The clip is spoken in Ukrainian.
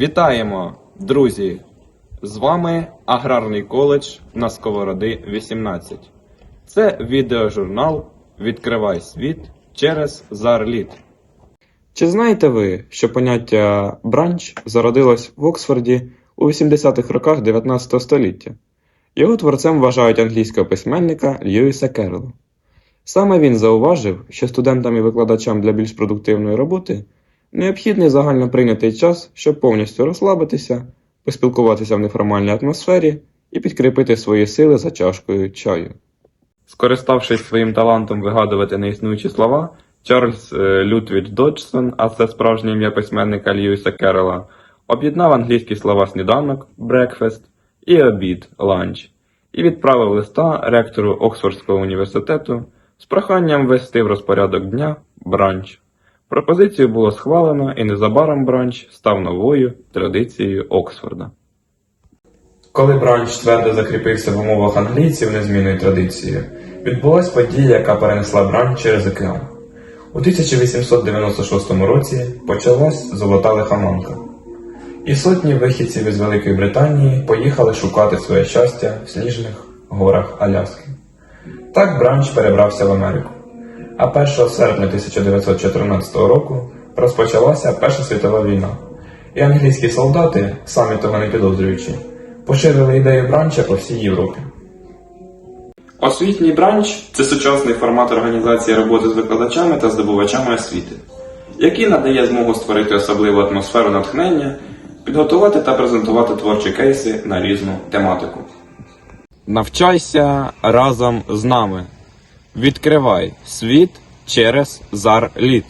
Вітаємо, друзі! З вами Аграрний коледж на Сковороди 18. Це відеожурнал Відкривай світ через Зарліт. Чи знаєте ви, що поняття бранч зародилось в Оксфорді у 80-х роках 19 століття? Його творцем вважають англійського письменника Льюіса Керрола. Саме він зауважив, що студентам і викладачам для більш продуктивної роботи необхідний загально прийнятий час, щоб повністю розслабитися, поспілкуватися в неформальній атмосфері і підкріпити свої сили за чашкою чаю. Скориставшись своїм талантом вигадувати неіснуючі слова, Чарльз е, Лютвідж Доджсон, а це справжнє ім'я письменника Льюіса Керрола, об'єднав англійські слова сніданок breakfast і обід lunch і відправив листа ректору Оксфордського університету з проханням ввести в розпорядок дня бранч. Пропозицію було схвалено і незабаром бранч став новою традицією Оксфорда. Коли бранч твердо закріпився в умовах англійців незмінною традицією, відбулась подія, яка перенесла бранч через океан. У 1896 році почалась золота лихоманка. І сотні вихідців із Великої Британії поїхали шукати своє щастя в сніжних горах Аляски. Так бранч перебрався в Америку. А 1 серпня 1914 року розпочалася Перша світова війна, і англійські солдати, самі того не підозрюючи, поширили ідею бранча по всій Європі. Освітній бранч це сучасний формат організації роботи з викладачами та здобувачами освіти, який надає змогу створити особливу атмосферу натхнення, підготувати та презентувати творчі кейси на різну тематику. Навчайся разом з нами. Відкривай світ через Зарліт.